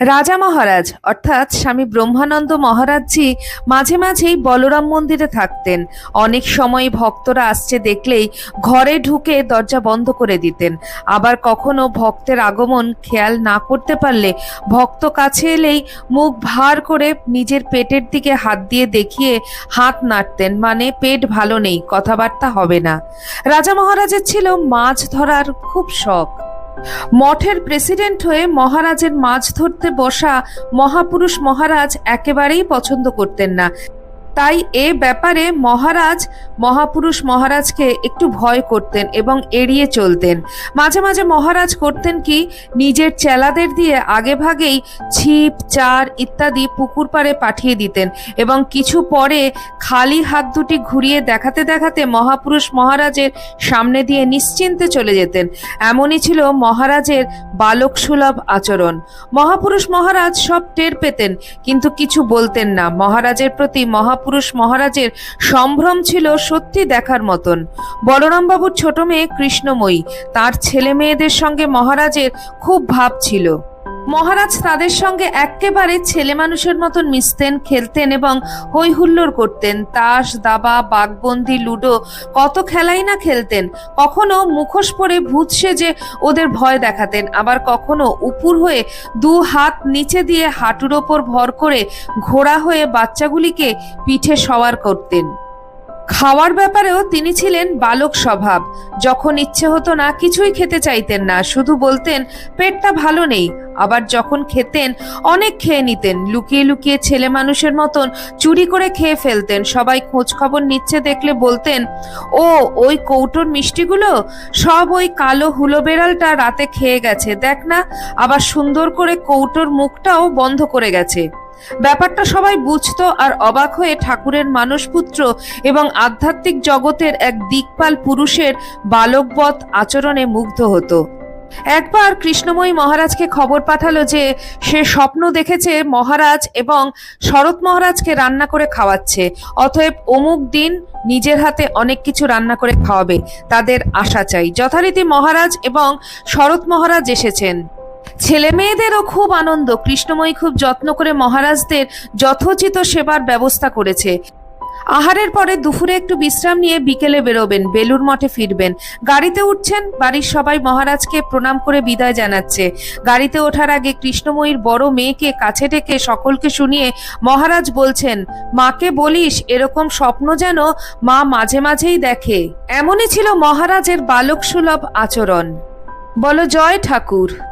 রাজা মহারাজ, অর্থাৎ স্বামী ব্রহ্মানন্দ মহারাজজি মাঝে মাঝেই বলরাম মন্দিরে থাকতেন। অনেক সময় ভক্তরা আসছে দেখলেই ঘরে ঢুকে দরজা বন্ধ করে দিতেন। আবার কখনো ভক্তের আগমন খেয়াল না করতে পারলে ভক্ত কাছে এলেই মুখ ভার করে নিজের পেটের দিকে হাত দিয়ে দেখিয়ে হাত নাড়তেন। মানে পেট ভালো নেই, কথাবার্তা হবে না। রাজা মহারাজের ছিল মাছ ধরার খুব শখ। মঠের প্রেসিডেন্ট হয়ে মহারাজের মাছ ধরতে বসা মহাপুরুষ মহারাজ একেবারেই পছন্দ করতেন না। তাই এ ব্যাপারে মহারাজ, মহাপুরুষ মহারাজকে একটু ভয় করতেন এবং এড়িয়ে চলতেন। মাঝে মাঝে মহারাজ করতেন কি, নিজের চেলাদের দিয়ে আগে ভাগেই ছিপ, চার ইত্যাদি পুকুর পাড়ে পাঠিয়ে দিতেন এবং কিছু পরে খালি হাত দুটি ঘুরিয়ে দেখাতে দেখাতে মহাপুরুষ মহারাজের সামনে দিয়ে নিশ্চিন্তে চলে যেতেন। এমনই ছিল মহারাজের বালক সুলভ আচরণ। মহাপুরুষ মহারাজ সব টের পেতেন, কিন্তু কিছু বলতেন না। মহারাজের প্রতি মহাপুরুষ মহারাজের সম্ভ্রম ছিল সত্যি দেখার মতন। বলরামবাবুর ছোট মেয়ে কৃষ্ণময়ী, তার ছেলে মেয়েদের সঙ্গে মহারাজের খুব ভাব ছিল। মহারাজ তাদের সঙ্গে একেবারে ছেলে মানুষের মতন মিশতেন, খেলতেন এবং হই হুল্লোড় করতেন। তাস, দাবা, বাঘবন্দি, লুডো, কত খেলাই না খেলতেন। কখনো মুখোশ পরে ভূত সেজে ওদের ভয় দেখাতেন। আবার কখনো উপুর হয়ে দু হাত নিচে দিয়ে হাঁটুর ওপর ভর করে ঘোড়া হয়ে বাচ্চাগুলিকে পিঠে সওয়ার করতেন। খাওয়ার ব্যাপারেও তিনি ছিলেন বালক স্বভাব। যখন ইচ্ছে হতো না, কিছুই খেতে চাইতেন না, শুধু বলতেন, পেটটা ভালো নেই। আবার যখন খেতেন, অনেক খেয়ে নিতেন। লুকিয়ে লুকিয়ে ছেলে মানুষের মতন চুরি করে খেয়ে ফেলতেন। সবাই খোঁজ খবর নিচ্ছে দেখলে বলতেন, ও, ওই কৌটোর মিষ্টিগুলো? সব ওই কালো হুলো বেড়ালটা রাতে খেয়ে গেছে। দেখ না, আবার সুন্দর করে কৌটোর মুখটাও বন্ধ করে গেছে। ব্যাপারটা সবাই বুঝতো আর অবাক হয়ে ঠাকুরের মানসপুত্র এবং আধ্যাত্মিক জগতের এক দিকপাল পুরুষের বালকবৎ আচরণে মুগ্ধ হতো। একবার কৃষ্ণময়ী মহারাজকে খবর পাঠালো যে সে স্বপ্ন দেখেছে মহারাজ এবং শরৎ মহারাজকে রান্না করে খাওয়াচ্ছে, অতএব অমুক দিন নিজের হাতে অনেক কিছু রান্না করে খাওয়াবে, তাদের আশা চাই। যথারীতি মহারাজ এবং শরৎ মহারাজ এসেছেন। ছেলে মেয়েদেরও খুব আনন্দ। কৃষ্ণময়ী খুব যত্ন করে মহারাজদের যথোচিত সেবার ব্যবস্থা করেছে। আহারের পরে দুপুরে একটু বিশ্রাম নিয়ে বিকেলে বেরোবেন বেলুর মঠে ফিরবেন। গাড়িতে উঠছেন, বাড়ির সবাই মহারাজকে প্রণাম করে বিদায় জানাচ্ছে। গাড়িতে ওঠার আগে কৃষ্ণময়ীর বড় মেয়েকে কাছে ডেকে সকলকে শুনিয়ে মহারাজ বলছেন, মাকে বলিস, এরকম স্বপ্ন যেন মা মাঝে মাঝেই দেখে। এমনই ছিল মহারাজের বালক সুলভ আচরণ। বলো, জয় ঠাকুর।